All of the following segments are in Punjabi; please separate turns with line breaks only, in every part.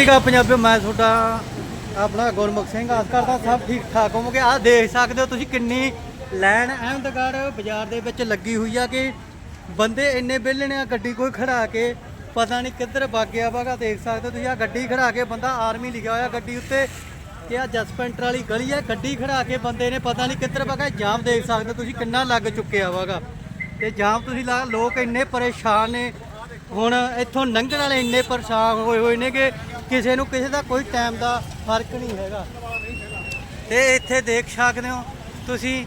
ਸ਼੍ਰੀ ਅਕਾਲ ਪੰਜਾਬੀ, ਮੈਂ ਤੁਹਾਡਾ ਆਪਣਾ ਗੁਰਮੁਖ ਸਿੰਘ ਆਸ ਕਰਦਾ ਸਭ ਠੀਕ ਠਾਕ ਹੋਵੋਗੇ। ਆਹ ਦੇਖ ਸਕਦੇ ਹੋ ਤੁਸੀਂ ਕਿੰਨੀ ਲੈਣ ਅਹਿਮਦਗੜ੍ਹ ਬਾਜ਼ਾਰ ਦੇ ਵਿੱਚ ਲੱਗੀ ਹੋਈ ਆ ਕਿ ਬੰਦੇ ਇੰਨੇ ਵਿਹਲੇ ਨੇ ਆ ਗੱਡੀ ਕੋਈ ਖੜਾ ਕੇ ਪਤਾ ਨਹੀਂ ਕਿੱਧਰ ਵਗ ਗਿਆ ਵਾਗਾ ਦੇਖ ਸਕਦੇ ਹੋ ਤੁਸੀਂ ਆ ਗੱਡੀ ਖੜਾ ਕੇ ਬੰਦਾ ਆਰਮੀ ਲਿਖਿਆ ਹੋਇਆ ਗੱਡੀ ਉੱਤੇ ਤੇ ਆ ਜਸਪੈਂਟਰ ਵਾਲੀ ਗਲੀ ਹੈ ਗੱਡੀ ਖੜਾ ਕੇ ਬੰਦੇ ਨੇ ਪਤਾ ਨਹੀਂ ਕਿੱਧਰ ਵਗਾ ਜਾਮ ਦੇਖ ਸਕਦੇ ਹੋ ਤੁਸੀਂ ਕਿੰਨਾ ਲੱਗ ਚੁੱਕਿਆ ਵਾਗਾ। ਤੇ ਜਾਮ ਤੁਸੀਂ ਲਾ, ਲੋਕ ਇੰਨੇ ਪਰੇਸ਼ਾਨ ਨੇ। ਹੁਣ ਇੱਥੋਂ ਲੰਘਣ ਵਾਲੇ ਇੰਨੇ ਪਰੇਸ਼ਾਨ ਹੋਏ ਹੋਏ ਨੇ ਕਿ ਕਿਸੇ ਨੂੰ ਕਿਸੇ ਦਾ ਕੋਈ ਟਾਈਮ ਦਾ ਫ਼ਰਕ ਨਹੀਂ ਹੈਗਾ। ਤੇ ਇੱਥੇ ਦੇਖ ਸਕਦੇ ਹੋ, ਤੁਸੀਂ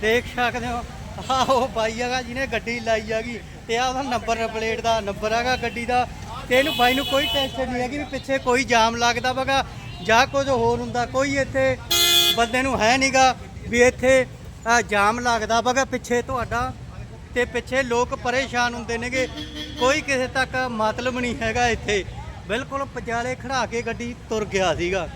ਦੇਖ ਸਕਦੇ ਹੋ, ਆਹ ਉਹ ਬਾਈ ਹੈਗਾ ਜਿਹਨੇ ਗੱਡੀ ਲਾਈ ਹੈਗੀ ਤੇ ਆ ਉਹਦਾ ਨੰਬਰ ਪਲੇਟ ਦਾ ਨੰਬਰ ਹੈਗਾ ਗੱਡੀ ਦਾ ਤੇ ਇਹਨੂੰ ਬਾਈ ਨੂੰ ਕੋਈ ਟੈਨਸ਼ਨ ਨਹੀਂ ਹੈਗੀ ਵੀ ਪਿੱਛੇ ਕੋਈ ਜਾਮ ਲੱਗਦਾ ਵਗਾ ਜਾਂ ਕੁਝ ਹੋਰ ਹੁੰਦਾ, ਕੋਈ ਇੱਥੇ ਬੰਦੇ ਨੂੰ ਹੈ ਨਹੀਂਗਾ ਵੀ ਇੱਥੇ ਜਾਮ ਲੱਗਦਾ ਵਗਾ ਪਿੱਛੇ ਤੁਹਾਡਾ ਤੇ ਪਿੱਛੇ ਲੋਕ ਪਰੇਸ਼ਾਨ ਹੁੰਦੇ ਨੇਗੇ। ਕੋਈ ਕਿਸੇ ਤੱਕ ਮਤਲਬ ਨਹੀਂ ਹੈਗਾ ਇੱਥੇ। ਬਿਲਕੁਲ ਪਜਾਲੇ ਖੜਾ ਕੇ ਗੱਡੀ ਤੁਰ ਗਿਆ ਸੀਗਾ।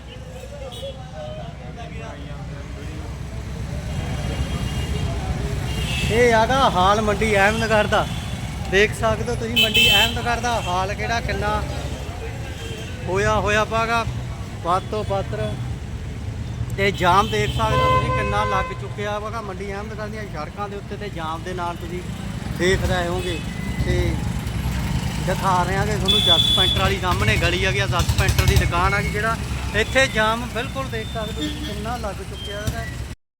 ਇਹ ਆਗਾ ਹਾਲ ਮੰਡੀ ਅਹਿਮਦਗੜ੍ਹ ਦਾ। ਦੇਖ ਸਕਦੇ ਹੋ ਤੁਸੀਂ ਮੰਡੀ ਅਹਿਮਦਗੜ੍ਹ ਦਾ ਹਾਲ ਕਿਹੜਾ, ਕਿੰਨਾ ਹੋਇਆ ਹੋਇਆ ਪਾਗਾ। ਵੱਧ ਤੋਂ ਵੱਧ ਤੇ ਜਾਮ ਦੇਖ ਸਕਦੇ ਹੋ ਤੁਸੀਂ ਕਿੰਨਾ ਲੱਗ ਚੁੱਕਿਆ ਵਾਗਾ ਮੰਡੀ ਅਹਿਮਦਗੜ੍ਹ ਦੀਆਂ ਸੜਕਾਂ ਦੇ ਉੱਤੇ ਤੇ ਜਾਮ ਦੇ ਨਾਲ ਤੁਸੀਂ ਦੇਖ ਰਹੇ ਹੋਗੇ ਤੇ ਦਿਖਾ ਰਹੇ ਹਾਂਗੇ ਤੁਹਾਨੂੰ ਜਸ ਪੈਂਟਰ ਵਾਲੀ ਸਾਹਮਣੇ ਗਲੀ ਆ ਗਿਆ ਜਸ ਪੈਂਟਰ ਦੀ ਦੁਕਾਨ ਆ ਗਈ ਜਿਹੜਾ। ਇੱਥੇ ਜਾਮ ਬਿਲਕੁਲ ਦੇਖ ਸਕਦੇ ਹੋ ਕਿੰਨਾ ਲੱਗ ਚੁੱਕਿਆ ਹੈਗਾ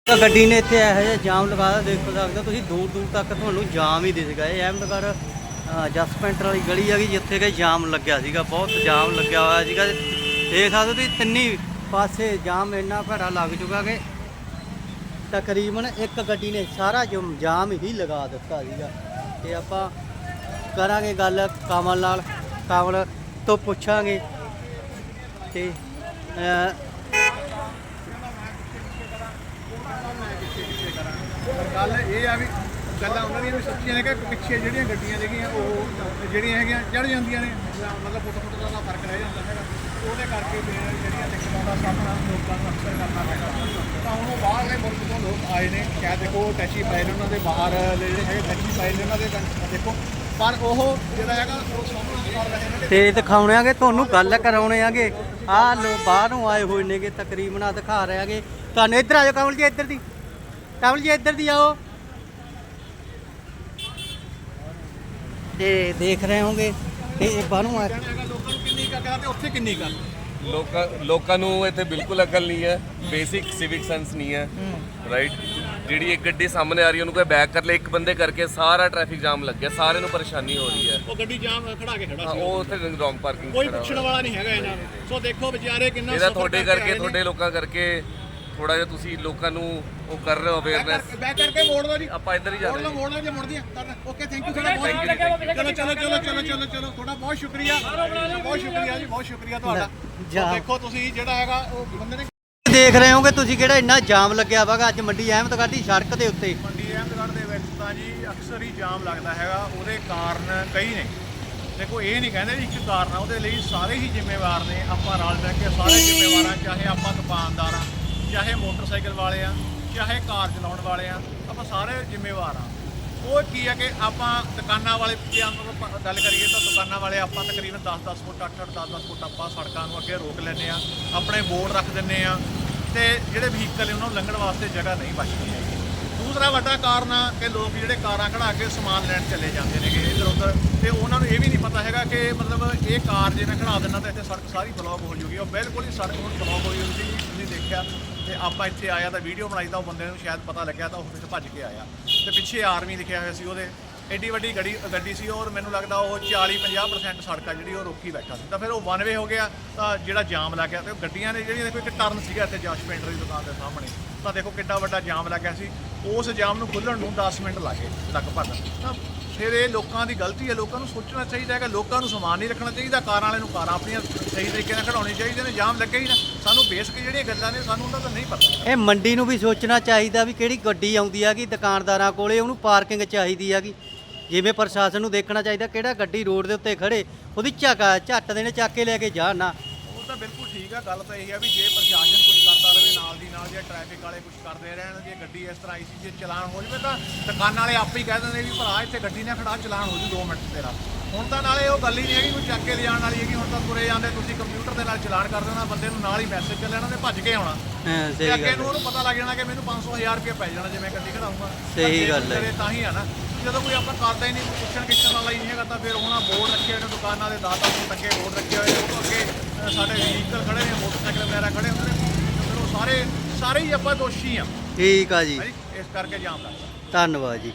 ਤਾਂ ਗੱਡੀ ਨੇ ਇੱਥੇ ਇਹੋ ਜਿਹਾ ਜਾਮ ਲਗਾਇਆ ਦੇਖ ਸਕਦੇ ਹੋ ਤੁਸੀਂ ਦੂਰ ਦੂਰ ਤੱਕ ਤੁਹਾਨੂੰ ਜਾਮ ਹੀ ਦਿਸੇਗਾ ਇਹ ਅਹਿਮਦਗੜ੍ਹ ਅ, ਜਸ ਪੈਂਟਰ ਵਾਲੀ ਗਲੀ ਆ ਗਈ ਜਿੱਥੇ ਕਿ ਜਾਮ ਲੱਗਿਆ ਸੀਗਾ ਬਹੁਤ ਜਾਮ ਲੱਗਿਆ ਹੋਇਆ ਸੀਗਾ। ਦੇਖ ਸਕਦੇ ਹੋ ਤੁਸੀਂ ਤਿੰਨੀ ਪਾਸੇ ਜਾਮ ਇੰਨਾ ਭੜਾ ਲੱਗ ਚੁੱਕਾ ਕਿ ਤਕਰੀਬਨ ਇੱਕ ਗੱਡੀ ਨੇ ਸਾਰਾ ਜਮ- ਜਾਮ ਹੀ ਲਗਾ ਦਿੱਤਾ ਸੀਗਾ। ਤੇ ਆਪਾਂ ਕਰਾਂਗੇ ਗੱਲ ਕਮਲ ਨਾਲ, ਕਮਲ ਤੋਂ ਪੁੱਛਾਂਗੇ ਤੇ
ਗੱਲ ਇਹ ਆ ਵੀ ਗੱਲਾਂ ਉਹਨਾਂ ਦੀਆਂ ਵੀ ਸੱਚੀਆਂ ਨੇ ਕਿ ਪਿੱਛੇ ਜਿਹੜੀਆਂ ਗੱਡੀਆਂ ਜਿਹੜੀਆਂ ਉਹ ਜਿਹੜੀਆਂ ਹੈਗੀਆਂ ਚੜ ਜਾਂਦੀਆਂ ਨੇ। ਮਤਲਬ ਫੁੱਟ ਫੁੱਟ ਦਾ ਫ਼ਰਕ ਰਹਿ ਜਾਂਦਾ ਹੈਗਾ। ਉਹਦੇ ਕਰਕੇ ਜਿਹੜੀਆਂ ਦਿੱਕਤਾਂ ਦਾ ਸਾਹਮਣਾ ਲੋਕਾਂ ਨੂੰ ਅਕਸਰ ਕਰਨਾ ਪੈਂਦਾ। ਤਾਂ ਹੁਣ ਉਹ ਬਾਹਰਲੇ ਮੁਲਕ ਤੋਂ ਲੋਕ ਆਏ ਨੇ। ਕਿਆ ਦੇਖੋ ਟੈਚੀ ਪਾਏ ਨੇ ਉਹਨਾਂ ਦੇ ਬਾਹਰ, ਜਿਹੜੇ ਹੈਗੇ ਟੈਕਸੀ ਪਾਇਲ ਉਹਨਾਂ ਦੇ ਦੇਖੋ ਪਰ ਉਹ ਜਿਹੜਾ ਹੈਗਾ ਉਹ ਸਾਹਮਣਾ ਕਰ ਰਹੇ ਨੇ।
ਤੇ ਦਿਖਾਉਣੇ ਆਗੇ ਤੁਹਾਨੂੰ ਗੱਲ ਕਰਾਉਣੇ ਆਗੇ। ਆਹ ਲੋਕ ਬਾਹਰੋਂ ਆਏ ਹੋਏ ਨੇਗੇ ਤਕਰੀਬਨ ਆ ਦਿਖਾ ਰਹੇ ਆਗੇ। ਤੁਹਾਨੂੰ ਇੱਧਰ ਆ ਜਾਓ ਕਮਲ ਜੀ ਇੱਧਰ ਦੀ। ਕਮਲ ਜੀ ਇੱਧਰ ਦੀ ਆਓ। ਤੇ ਦੇਖ ਰਹੇ ਹੋਗੇ ਤੇ ਇਹ ਬਾਹਰੋਂ ਆ
ਹੈਗਾ ਲੋਕਾਂ ਨੂੰ ਕਿੰਨੀ ਕੁ ਅਕਲ ਆ ਤੇ ਉੱਥੇ ਕਿੰਨੀ ਕੁ ਅਕਲ
ਲੋਕਾਂ ਲੋਕਾਂ ਨੂੰ ਇੱਥੇ ਬਿਲਕੁਲ ਅਕਲ ਨਹੀਂ ਹੈ ਬੇਸਿਕ ਸਿਵਿਕ ਸੈਂਸ ਨਹੀਂ ਹੈ ਰਾਈਟ ਜਿਹੜੀ ਇੱਕ ਗੱਡੀ ਸਾਹਮਣੇ ਆ ਰਹੀ ਉਹਨੂੰ ਕੋਈ ਬੈਕ ਕਰ ਲੈ ਇੱਕ ਬੰਦੇ ਕਰਕੇ ਸਾਰਾ ਟ੍ਰੈਫਿਕ ਜਾਮ ਲੱਗ ਗਿਆ ਸਾਰਿਆਂ ਨੂੰ ਪਰੇਸ਼ਾਨੀ ਹੋ ਰਹੀ ਹੈ।
ਉਹ ਗੱਡੀ ਜਾਮ ਖੜਾ ਕੇ ਖੜਾ
ਹਾਂ,
ਸੀ।
ਉਹ ਉੱਥੇ ਰੌਂਗ ਪਾਰਕਿੰਗ
ਕੋਈ ਪੁੱਛਣ ਵਾਲਾ ਨਹੀਂ ਹੈਗਾ ਇਹਨਾਂ ਨੂੰ। ਸੋ ਦੇਖੋ ਵਿਚਾਰੇ ਕਿੰਨਾ
ਇਹਦਾ
ਸਫ਼ਰ
ਤੁਹਾਡੇ
ਆਏ
ਕਰਕੇ
ਨੇ।
ਤੁਹਾਡੇ ਲੋਕਾਂ ਕਰਕੇ ਥੋੜਾ ਜਿਹਾ ਤੁਸੀਂ ਲੋਕਾਂ ਨੂੰ ਉਹ ਕਰ ਰਹੇ ਹੋ ਅਵੇਅਰਨੈਸ
ਬੈਕ ਕਰਕੇ ਮੋੜ ਦੋ ਜੀ।
ਆਪਾਂ ਇੱਧਰ ਹੀ ਜਾ
ਮੋੜ
ਰਹੇ
ਲਓ
ਹਾਂ।
ਮੋੜ ਲਓ ਜੇ ਮੁੜਦੀਆਂ ਓਕੇ ਥੈਂਕ ਯੂ ਤੁਹਾਡਾ ਬਹੁਤ ਚਲੋ ਚਲੋ ਚਲੋ ਚਲੋ ਚਲੋ ਚਲੋ ਤੁਹਾਡਾ ਬਹੁਤ ਸ਼ੁਕਰੀਆ। ਬਹੁਤ ਸ਼ੁਕਰੀਆ ਜੀ ਬਹੁਤ ਸ਼ੁਕਰੀਆ ਤੁਹਾਡਾ।
ਜਾ।
ਦੇਖੋ ਤੁਸੀਂ ਜਿਹੜਾ ਹੈਗਾ ਉਹ ਬੰਦੇ ਨੇ
ਦੇਖ ਰਹੇ ਹੋਗੇ ਤੁਸੀਂ ਕਿਹੜਾ ਇੰਨਾ ਜਾਮ ਲੱਗਿਆ ਵਾਗਾ ਅੱਜ ਮੰਡੀ ਅਹਿਮਦਗੜ੍ਹ ਦੀ ਸੜਕ ਦੇ ਉੱਤੇ।
ਮੰਡੀ ਅਹਿਮਦਗੜ੍ਹ ਦੇ ਵਿੱਚ ਤਾਂ ਜੀ ਅਕਸਰ ਹੀ ਜਾਮ ਲੱਗਦਾ ਹੈਗਾ ਉਹਦੇ ਕਾਰਨ ਕਈ ਨੇ। ਦੇਖੋ ਇਹ ਨਹੀਂ ਕਹਿੰਦੇ ਵੀ ਇੱਕ ਕਾਰਨ ਆ ਉਹਦੇ ਲਈ ਸਾਰੇ ਹੀ ਜ਼ਿੰਮੇਵਾਰ ਨੇ। ਆਪਾਂ ਰਲ ਮਿਲ ਕੇ ਸਾਰੇ ਜ਼ਿੰਮੇਵਾਰ ਆ ਚਾਹੇ ਆਪਾਂ ਦੁਕਾਨਦਾਰ ਆ ਚਾਹੇ ਮੋਟਰਸਾਈਕਲ ਵਾਲੇ ਆ, ਚਾਹੇ ਕਾਰ ਚਲਾਉਣ ਵਾਲੇ ਆ, ਆਪਾਂ ਸਾਰੇ ਜ਼ਿੰਮੇਵਾਰ ਆ। ਉਹ ਕੀ ਹੈ ਕਿ ਆਪਾਂ ਦੁਕਾਨਾਂ ਵਾਲੇ, ਜੇ ਆਪਾਂ ਗੱਲ ਕਰੀਏ ਤਾਂ ਦੁਕਾਨਾਂ ਵਾਲੇ ਆਪਾਂ ਤਕਰੀਬਨ 10-10 ਫੁੱਟ 8-8 10-10 ਫੁੱਟ ਆਪਾਂ ਸੜਕਾਂ ਨੂੰ ਅੱਗੇ ਰੋਕ ਲੈਂਦੇ ਆ, ਆਪਣੇ ਬੋਰਡ ਰੱਖ ਦਿੰਨੇ ਆ ਤੇ ਜਿਹੜੇ ਵਹੀਕਲ ਨੇ ਉਹਨਾਂ ਨੂੰ ਲੰਘਣ ਵਾਸਤੇ ਜਗ੍ਹਾ ਨਹੀਂ ਬਚਦੀ ਹੈਗੀ। ਦੂਸਰਾ ਵੱਡਾ ਕਾਰਨ ਆ ਕਿ ਲੋਕ ਜਿਹੜੇ ਕਾਰਾਂ ਖੜਾ ਕੇ ਸਮਾਨ ਲੈਣ ਚਲੇ ਜਾਂਦੇ ਨੇਗੇ ਇੱਧਰ ਉੱਧਰ, ਤੇ ਉਹਨਾਂ ਨੂੰ ਇਹ ਵੀ ਨਹੀਂ ਪਤਾ ਹੈਗਾ ਕਿ ਮਤਲਬ ਇਹ ਕਾਰ ਜੇ ਮੈਂ ਖੜਾ ਦਿੰਦਾ ਤਾਂ ਇੱਥੇ ਸੜਕ ਸਾਰੀ ਬਲੌਕ ਹੋ ਜੂਗੀ। ਉਹ ਬਿਲਕੁਲ ਹੀ ਸੜਕ ਹੁਣ ਬਲੌਕ ਹੋਈ ਹੋਈ ਸੀ ਤੁਸੀਂ ਦੇਖਿਆ। ਤੇ ਆਪਾਂ ਇੱਥੇ ਆਇਆ ਤਾਂ ਵੀਡੀਓ ਬਣਾਈ ਤਾਂ ਉਹ ਬੰਦੇ ਨੂੰ ਸ਼ਾਇਦ ਪਤਾ ਲੱਗਿਆ ਤਾਂ ਉਹ ਫਿਰ ਭੱਜ ਕੇ ਆਇਆ। ਤੇ ਪਿੱਛੇ ਆਰਮੀ ਲਿਖਿਆ ਹੋਇਆ ਸੀ ਉਹਦੇ। ਐਡੀ ਵੱਡੀ ਗੱਡੀ ਗੱਡੀ ਸੀ ਔਰ ਮੈਨੂੰ ਲੱਗਦਾ ਉਹ 40 50% ਸੜਕ ਆ ਜਿਹੜੀ ਉਹ ਰੋਕੀ ਬੈਠਾ ਸੀ। ਤਾਂ ਫਿਰ ਉਹ ਵਨ ਵੇ ਹੋ ਗਿਆ ਤਾਂ ਜਿਹੜਾ ਜਾਮ ਲੱਗ ਗਿਆ ਤੇ ਉਹ ਗੱਡੀਆਂ ਨੇ ਜਿਹੜੀਆਂ ਕੋਈ ਇੱਕ ਟਰਨ ਸੀਗਾ ਇੱਥੇ ਜਸ਼ ਪੇਂਟਰ ਦੀ ਦੁਕਾਨ ਦੇ ਸਾਹਮਣੇ। ਤਾਂ ਦੇਖੋ ਕਿੱਡਾ ਵੱਡਾ ਜਾਮ ਲੱਗਿਆ ਸੀ। ਉਸ ਜਾਮ ਨੂੰ ਖੁੱਲਣ ਨੂੰ 10 ਮਿੰਟ ਲੱਗੇ ਲਗਭਗ। ਤਾਂ ਫਿਰ ਇਹ ਲੋਕਾਂ ਦੀ ਗਲਤੀ ਹੈ। ਲੋਕਾਂ ਨੂੰ ਸੋਚਣਾ ਚਾਹੀਦਾ ਹੈ ਕਿ ਲੋਕਾਂ ਨੂੰ ਸਮਾਨ ਨਹੀਂ ਰੱਖਣਾ ਚਾਹੀਦਾ। ਕਾਰਾਂ ਵਾਲੇ ਨੂੰ ਕਾਰਾਂ ਆਪਣੀਆਂ ਸਹੀ ਤਰੀਕੇ ਨਾਲ ਖੜਾਉਣੀ ਚਾਹੀਦੀਆਂ ਨੇ। ਜਾਮ ਲੱਗੇ ਹੀ ਨਾ। ਸਾਨੂੰ ਬੇਸਿਕ ਜਿਹੜੀਆਂ ਗੱਲਾਂ ਨੇ ਸਾਨੂੰ ਉਹਨਾਂ ਦਾ ਨਹੀਂ ਪਤਾ।
ਇਹ ਮੰਡੀ ਨੂੰ ਵੀ ਸੋਚਣਾ ਚਾਹੀਦਾ ਵੀ ਕਿਹੜੀ ਗੱਡੀ ਆਉਂਦੀ ਹੈਗੀ ਦੁਕਾਨਦਾਰਾਂ ਕੋਲੇ ਉਹਨੂੰ ਪਾਰਕਿੰਗ ਚਾਹੀਦੀ ਹੈਗੀ। ਜਿਵੇਂ ਪ੍ਰਸ਼ਾਸਨ ਨੂੰ ਦੇਖਣਾ ਚਾਹੀਦਾ ਕਿਹੜਾ ਗੱਡੀ ਰੋਡ ਦੇ ਉੱਤੇ ਖੜੇ ਉਹਦੀ ਝਾਕਾ ਝੱਟ ਦੇ ਨੇ ਚੱਕ ਕੇ ਲੈ ਕੇ ਜਾਣ ਨਾ।
ਉਹ ਤਾਂ ਬਿਲਕੁਲ ਠੀਕ ਆ। ਗੱਲ ਤਾਂ ਇਹ ਆ ਵੀ ਜੇ ਪ੍ਰਸ਼ਾਸਨ ਕਰਦਾ ਰਹੇ ਨਾਲ ਦੀ ਨਾਲ ਜੇ ਟ੍ਰੈਫਿਕ ਵਾਲੇ ਕੁਝ ਕਰਦੇ ਰਹਿਣ ਜੇ ਗੱਡੀ ਇਸ ਤਰ੍ਹਾਂ ਆਈ ਸੀ ਜੇ ਚਲਾਨ ਹੋ ਜਵੇ ਤਾਂ ਦੁਕਾਨਾਂ ਵਾਲੇ ਆਪੇ ਹੀ ਕਹਿ ਦਿੰਦੇ ਵੀ ਭਰਾ ਇੱਥੇ ਗੱਡੀ ਨਾ ਖੜਾ ਚਲਾਨ ਹੋ ਜੂ 2 ਮਿੰਟ ਤੇਰਾ। ਹੁਣ ਤਾਂ ਨਾਲੇ ਉਹ ਗੱਲ ਹੀ ਨਹੀਂ ਹੈਗੀ ਕੋਈ ਚੱਕ ਕੇ ਲਿਜਾਣ ਵਾਲੀ ਹੈਗੀ ਹੁਣ ਤਾਂ ਤੁਰੇ ਜਾਂਦੇ ਤੁਸੀਂ ਕੰਪਿਊਟਰ ਦੇ ਨਾਲ ਚਲਾਨ ਕਰ ਦੇਣਾ ਬੰਦੇ ਨੂੰ ਨਾਲ ਹੀ ਮੈਸੇਜ ਚੱਲ ਜਾਣਾ ਤੇ ਭੱਜ ਕੇ ਆਉਣਾ।
ਹਾਂ
ਤੇ
ਸਹੀ
ਅੱਗੇ
ਗੱਲ
ਨੂੰ। ਉਹਨੂੰ ਪਤਾ ਲੱਗ ਜਾਣਾ ਕਿ ਮੈਨੂੰ 500 1000 ਰੁਪਏ ਪੈ ਜਾਣਾ ਜਿਵੇਂ ਗੱਡੀ ਖੜਾਉਂਗਾ।
ਸਹੀ ਗੱਲ ਹੈ।
ਤਾਂ ਹੀ ਆ ਨਾ। ਜਦੋਂ ਕੋਈ ਆਪਾਂ ਕਰਦਾ ਹੀ ਨਹੀਂ ਕੋਈ ਪੁੱਛਣ ਕਿਛਣ ਵਾਲਾ ਹੀ ਨਹੀਂ ਹੈਗਾ ਤਾਂ ਫਿਰ ਉਹਨਾਂ ਬੋਰਡ ਰੱਖੇ ਹੋਏ ਨੇ ਦੁਕਾਨਾਂ ਦੇ ਦਾਤਾ ਨੂੰ ਅੱਗੇ ਬੋਰਡ ਰੱਖੇ ਹੋਏ ਨੇ ਉਹ ਅੱਗੇ ਅ, ਸਾਡੇ ਵਹੀਕਲ ਖੜੇ ਨੇ ਮੋਟਰਸਾਈਕਲ ਵਗੈਰਾ ਖੜੇ ਹੁੰਦੇ ਨੇ। ਸਾਰੇ ਸਾਰੇ ਹੀ ਆਪਾਂ ਦੋਸ਼ੀ ਆ।
ਠੀਕ ਆ ਜੀ।
ਇਸ ਕਰਕੇ ਜਾਮ ਲੱਗਦਾ
ਧੰਨਵਾਦ ਜੀ।